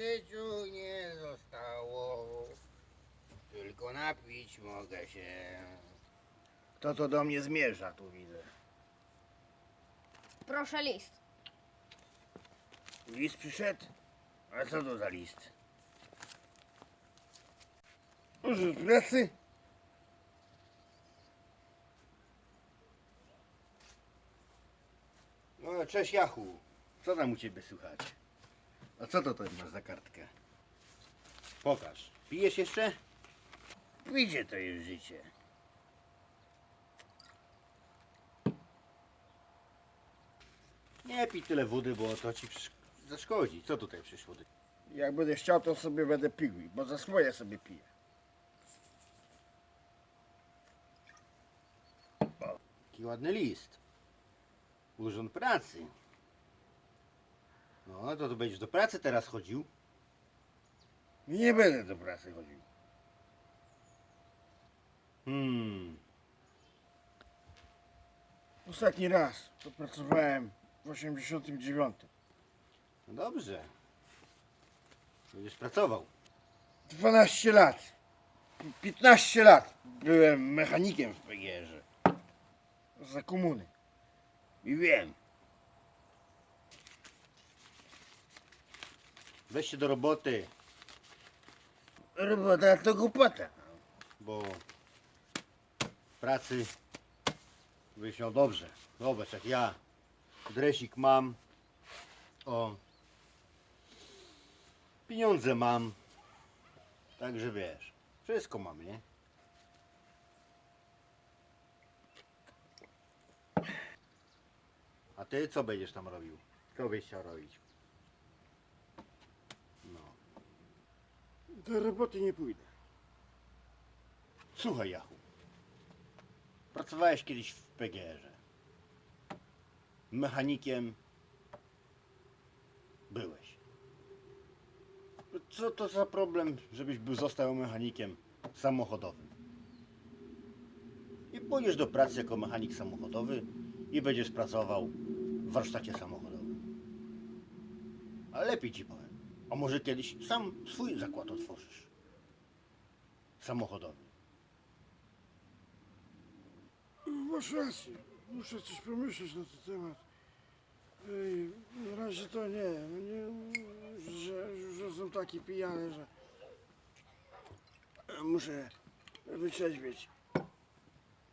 życiu nie zostało. Tylko napić mogę się. Kto to do mnie zmierza, tu widzę. Proszę list. List przyszedł? A co to za list? Może z pracy? No, cześć Jachu. Co tam u ciebie słychać? A co to to masz za kartkę? Pokaż. Pijesz jeszcze? Widzie to jest życie. Nie pij tyle wody, bo to ci przysz- zaszkodzi. Co tutaj przyszło? Jak będę chciał, to sobie będę pił, bo za swoje sobie piję. Jaki ładny list. Urząd Pracy. No, to tu będziesz do pracy teraz chodził. Nie będę do pracy chodził. Hmm. Ostatni raz to pracowałem w 89. No dobrze. Będziesz pracował. 12 lat. 15 lat byłem mechanikiem w PGR-ze. Za komuny. I wiem. Weź się do roboty, Robota to głupota. bo pracy byś miał dobrze. Zobacz, jak ja dresik mam. O. Pieniądze mam. Także wiesz, wszystko mam, nie? A ty co będziesz tam robił? Co byś chciał robić? Do roboty nie pójdę. Słuchaj, Jachu. Pracowałeś kiedyś w PGR-ze. Mechanikiem byłeś. Co to za problem, żebyś był został mechanikiem samochodowym? I pójdziesz do pracy jako mechanik samochodowy i będziesz pracował w warsztacie samochodowym. Ale lepiej ci powiem. A może kiedyś sam swój zakład otworzysz? Samochodowy. Masz rację. Muszę coś pomyśleć na ten temat. Ej, na razie to nie. nie że, że są taki pijany, że muszę wyczeźwieć.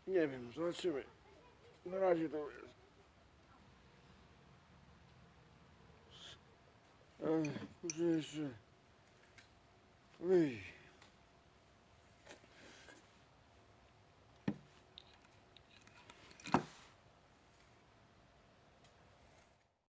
Nie wiem, zobaczymy. Na razie to jest. Ech, Muszę jeszcze wyjść.